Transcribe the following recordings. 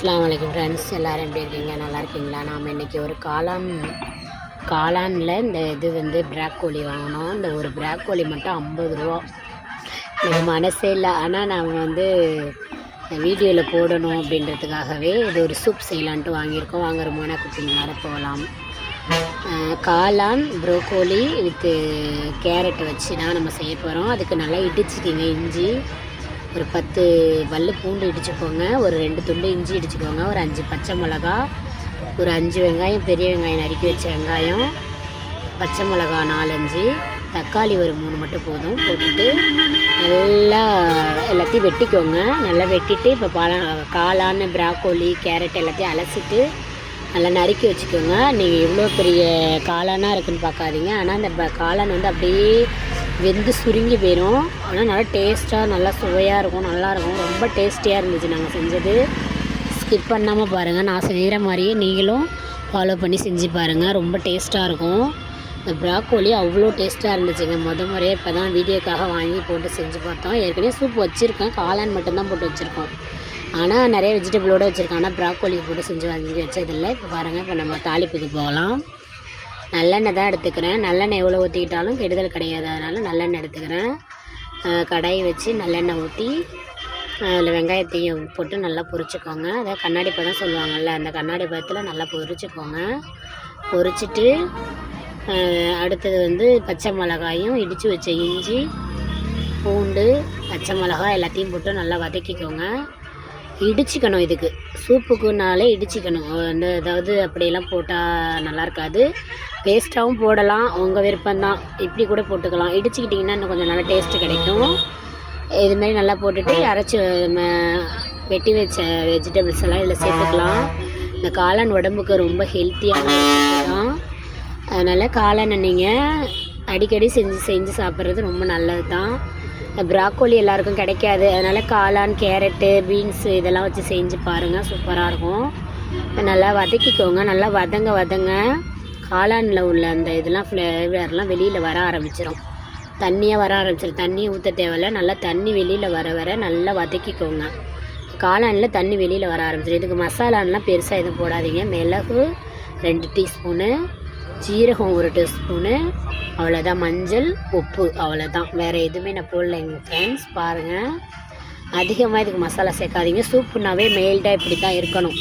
அஸ்லாம் அலைக்கும் ஃப்ரெண்ட்ஸ் எல்லோரும் எப்படி இருக்கீங்க? நல்லா இருக்கீங்களா? நாம் இன்றைக்கி ஒரு காளான் காளானில் இந்த இது வந்து பிராக்கோலி வாங்கினோம். இந்த ஒரு பிராக்கோலி மட்டும் ஐம்பது ரூபா. எனக்கு மனசே இல்லை. ஆனால் நாங்கள் வந்து வீடியோவில் போடணும் அப்படின்றதுக்காகவே இது ஒரு சூப் செய்யலான்ட்டு வாங்கியிருக்கோம். வாங்குற மோனா குக்கிங் மேலே போகலாம். காளான் ப்ரோக்கோலி வித்து கேரட் வச்சு தான் நம்ம செய்ய போகிறோம் அதுக்கு நல்லா இடிச்சிக்கிங்க இஞ்சி ஒரு பத்து பல்லு பூண்டு இடிச்சுக்கோங்க. ஒரு ரெண்டு துண்டு இஞ்சி இடிச்சுக்கோங்க. ஒரு அஞ்சு பச்சை மிளகா ஒரு அஞ்சு வெங்காயம் பெரிய வெங்காயம் நறுக்கி வச்ச வெங்காயம் பச்சை மிளகா நாலஞ்சு தக்காளி ஒரு மூணு மட்டும் போதும். போட்டுட்டு நல்லா எல்லாத்தையும் வெட்டிக்கோங்க. நல்லா வெட்டிட்டு இப்போ பாலா காளான் ப்ராக்கோலி கேரட் எல்லாத்தையும் அலசிட்டு நல்லா நறுக்கி வச்சுக்கோங்க. நீங்கள் எவ்வளோ பெரிய காளானாக இருக்குன்னு பார்க்காதீங்க ஆனால் அந்த காளான் வந்து அப்படியே வெந்து சுருங்கி போயிடும் ஆனால் நல்லா டேஸ்ட்டாக நல்லா சுவையாக இருக்கும் நல்லாயிருக்கும் ரொம்ப டேஸ்டியாக இருந்துச்சு நாங்கள் செஞ்சது. ஸ்கிப் பண்ணாமல் பாருங்கள் நான் செய்கிற மாதிரியே நீங்களும் ஃபாலோ பண்ணி செஞ்சு பாருங்கள் ரொம்ப டேஸ்ட்டாக இருக்கும். இந்த ப்ராக்கோலி அவ்வளோ டேஸ்ட்டாக இருந்துச்சுங்க. முத முறையே இப்போ தான் வீடியோக்காக வாங்கி போட்டு செஞ்சு பார்த்தோம். ஏற்கனவே சூப் வச்சுருக்கேன். காளான் மட்டும்தான் போட்டு வச்சுருக்கோம். ஆனால் நிறைய வெஜிடபிளோடு வச்சுருக்கேன். ஆனால் ப்ராக்கோலி போட்டு செஞ்சு வாங்கி வச்சதில்லை. இப்போ பாருங்கள் இப்போ நம்ம தாளிப்புக்கு போகலாம். நல்லெண்ணெய் தான் எடுத்துக்கிறேன். நல்லெண்ணெய் எவ்வளோ ஊற்றிக்கிட்டாலும் கெடுதல் கிடையாது. அதனால் நல்லெண்ணெய் எடுத்துக்கிறேன். கடாயை வச்சு நல்லெண்ணெய் ஊற்றி அதில் வெங்காயத்தையும் போட்டு நல்லா பொரிச்சுக்கோங்க. அதாவது கண்ணாடி பதம் சொல்லுவாங்கள்ல அந்த கண்ணாடி பதத்தில் நல்லா பொரிச்சுக்கோங்க. பொரிச்சிட்டு அடுத்தது வந்து பச்சை மிளகாயும் இடித்து வச்ச இஞ்சி பூண்டு பச்சை மிளகாய் எல்லாத்தையும் போட்டு நல்லா வதக்கிக்கோங்க. இடிச்சிக்கணும் இதுக்கு. சூப்புக்குனாலே இடிச்சிக்கணும். அந்த அதாவது அப்படியெல்லாம் போட்டால் நல்லா இருக்காது பேஸ்ட்டாகவும் போடலாம். உங்கள் விருப்பம்தான். இப்படி கூட போட்டுக்கலாம். இடிச்சிக்கிட்டிங்கன்னா இன்னும் கொஞ்சம் நல்லா டேஸ்ட்டு கிடைக்கும். இதுமாரி நல்லா போட்டுட்டு அரைச்சி ம- வெட்டி வச்ச வெஜிடபிள்ஸ் எல்லாம் இதில் சேர்த்துக்கலாம். இந்த காளான் உடம்புக்கு ரொம்ப ஹெல்த்தியான தான். அதனால் காளானை நீங்கள் அடிக்கடி செஞ்சு செஞ்சு சாப்பிட்றது ரொம்ப நல்லது தான் ப்ராக்கோலி எல்லாருக்கும் கிடைக்காது. அதனால் காளான் கேரட்டு பீன்ஸு இதெல்லாம் வச்சு செஞ்சு பாருங்கள் சூப்பராக இருக்கும். நல்லா வதக்கிக்கோங்க. நல்லா வதங்க வதங்க. காளானில் உள்ள அந்த இதெல்லாம் ஃப்ளேவர்லாம் வெளியில் வர ஆரம்பிச்சிடும் தண்ணியாக வர ஆரம்பிச்சிடும் தண்ணியை ஊற்ற தேவையில்ல. நல்லா தண்ணி வெளியில் வர வர நல்லா வதக்கிக்கோங்க. காளானில் தண்ணி வெளியில் வர ஆரம்பிச்சிடும் இதுக்கு மசாலான்லாம் பெருசாக எதுவும் போடாதீங்க. மிளகு ரெண்டு டீஸ்பூனு. ஜீரகம் ஒரு டீஸ்பூனு அவ்வளோதான் மஞ்சள் உப்பு அவ்வளோதான் வேறு எதுவுமே நான் போடல எங்கள் ஃப்ரெண்ட்ஸ் பாருங்கள் அதிகமாக இதுக்கு மசாலா சேர்க்காதீங்க. சூப்புனாவே மெயில்டாக இப்படி தான் இருக்கணும்.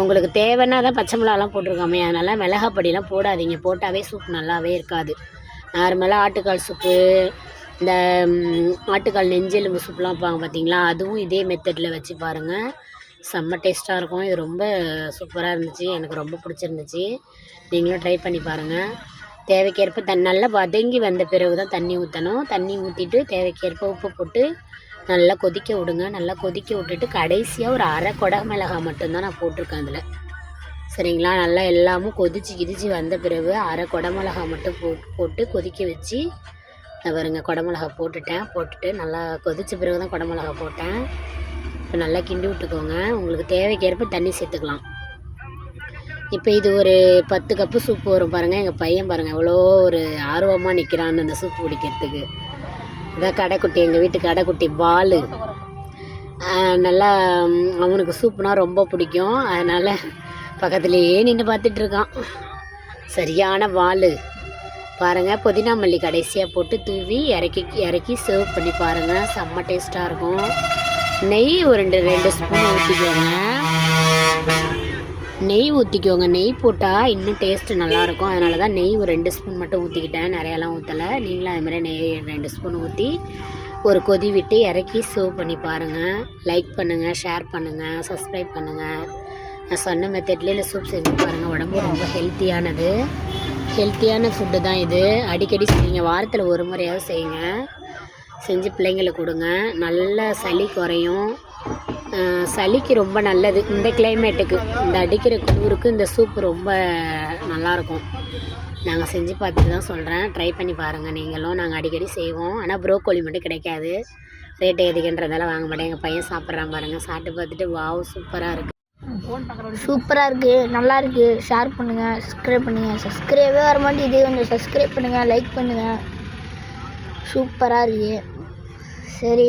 உங்களுக்கு தேவைன்னா தான் பச்சை மிளகாலாம் போட்டிருக்காமே அதனால் மிளகாப்பொடிலாம் போடாதீங்க. போட்டாவே சூப் நல்லாவே இருக்காது. நார்மலாக ஆட்டுக்கால் சூப்பு இந்த ஆட்டுக்கால் நெஞ்செலும்பு சூப்லாம் வைப்பாங்க பார்த்தீங்களா அதுவும் இதே மெத்தடில் வச்சு பாருங்கள் செம்ம டேஸ்ட்டாக இருக்கும். இது ரொம்ப சூப்பராக இருந்துச்சு. எனக்கு ரொம்ப பிடிச்சிருந்துச்சு. நீங்களும் ட்ரை பண்ணி பாருங்கள் தேவைக்கேற்ப தன் நல்லா வதங்கி வந்த பிறகு தான் தண்ணி ஊற்றணும் தண்ணி ஊற்றிட்டு தேவைக்கேற்ப உப்பு போட்டு நல்லா கொதிக்க விடுங்க. நல்லா கொதிக்க விட்டுட்டு கடைசியாக ஒரு அரை கொடை மிளகாய் மட்டும்தான் நான் போட்டிருக்கேன் அதில். சரிங்களா? நல்லா எல்லாமும் கொதிச்சு கிதிச்சு வந்த பிறகு அரை குடமிளகா மட்டும் போ போட்டு கொதிக்க வச்சு இந்த பாருங்க குடமிளகா போட்டுட்டேன். போட்டுட்டு நல்லா கொதிச்ச பிறகு தான் குடமிளகா போட்டேன். இப்போ நல்லா கிண்டி விட்டுக்கோங்க. உங்களுக்கு தேவைக்கேற்ப தண்ணி சேர்த்துக்கலாம். இப்போ இது ஒரு பத்து கப்பு சூப்பு வரும் பாருங்கள் எங்கள் பையன் பாருங்கள் எவ்வளோ ஒரு ஆர்வமாக நிற்கிறான்னு அந்த சூப்பு குடிக்கிறதுக்கு. இதான் கடைக்குட்டி எங்கள் வீட்டு கடைக்குட்டி பால் நல்லா அவனுக்கு சூப்புனா ரொம்ப பிடிக்கும். அதனால் பக்கத்துலேயே நின்று பார்த்துட்ருக்கான் சரியான வால். பாருங்கள் புதினா மல்லி கடைசியாக போட்டு தூவி இறக்கி இறக்கி சர்வ் பண்ணி பாருங்கள் செம்ம டேஸ்ட்டாக இருக்கும். நெய் ஒரு ரெண்டு ரெண்டு ஸ்பூன் ஊற்றிக்கோங்க நெய் ஊற்றிக்கோங்க நெய் போட்டால் இன்னும் டேஸ்ட்டு நல்லாயிருக்கும். அதனால தான் நெய் ஒரு ரெண்டு ஸ்பூன் மட்டும் ஊற்றிக்கிட்டேன் நிறையாலாம் ஊற்றலை நீங்களும் அதுமாதிரி நெய் ரெண்டு ஸ்பூன் ஊற்றி ஒரு கொதி விட்டு இறக்கி சர்வ் பண்ணி பாருங்கள் லைக் பண்ணுங்கள் ஷேர் பண்ணுங்கள் சப்ஸ்கிரைப் பண்ணுங்கள் நான் சொன்ன மெத்தட்லேயே இந்த சூப் செஞ்சு பாருங்கள் உடம்பு ரொம்ப ஹெல்த்தியானது ஹெல்த்தியான ஃபுட்டு தான் இது. அடிக்கடி செய்யுங்க. வாரத்தில் ஒரு முறையாவது செய்யுங்க. செஞ்சு பிள்ளைங்களுக்கு கொடுங்க. நல்ல சளி குறையும். சளிக்கு ரொம்ப நல்லது. இந்த கிளைமேட்டுக்கு இந்த அடிக்கிற குளிருக்கு இந்த சூப் ரொம்ப நல்லாயிருக்கும் நாங்கள் செஞ்சு பார்த்துட்டு தான் சொல்கிறேன் ட்ரை பண்ணி பாருங்கள் நீங்களும் நாங்கள் அடிக்கடி செய்வோம். ஆனால் ப்ரோக்கோலி மட்டும் கிடைக்காது. ரேட்டு எதுக்குன்றதால வாங்க மாட்டேன். எங்கள் பையன் சாப்பிட்றான் பாருங்கள் சாப்பிட்டு பார்த்துட்டு வாவ் சூப்பராக இருக்குது சூப்பராக இருக்குது நல்லா இருக்குது ஷேர் பண்ணுங்கள் சப்ஸ்கிரைப் பண்ணுங்கள் சப்ஸ்கிரைபே வர மாட்டேங்குது. கொஞ்சம் சப்ஸ்கிரைப் பண்ணுங்கள் லைக் பண்ணுங்கள் சூப்பராக இருக்குது சரி.